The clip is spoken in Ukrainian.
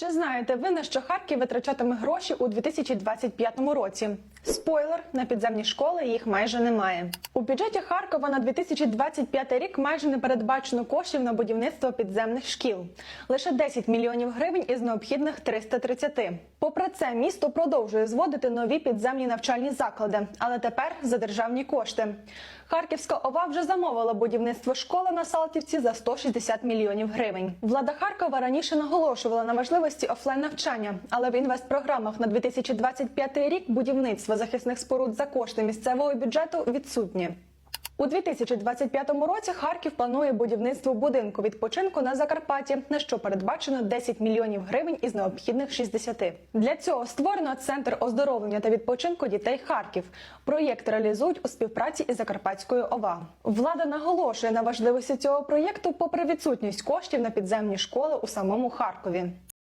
Чи знаєте ви на що Харків витрачатиме гроші у 2025 році? Спойлер на підземні школи їх майже немає. У бюджеті Харкова на 2025 рік майже не передбачено коштів на будівництво підземних шкіл. Лише 10 мільйонів гривень із необхідних 330. Попри це, місто продовжує зводити нові підземні навчальні заклади, але тепер за державні кошти. Харківська ОВА вже замовила будівництво школи на Салтівці за 160 мільйонів гривень. Влада Харкова раніше наголошувала на важливості офлайн навчання, але в інвестпрограмах на 2025 рік будівництво захисних споруд за кошти місцевого бюджету відсутнє. У 2025 році Харків планує будівництво будинку відпочинку на Закарпатті, на що передбачено 10 мільйонів гривень із необхідних 60. Для цього створено центр оздоровлення та відпочинку дітей Харків. Проєкт реалізують у співпраці із Закарпатською ОВА. Влада наголошує на важливості цього проєкту, попри відсутність коштів на підземні школи у самому Харкові.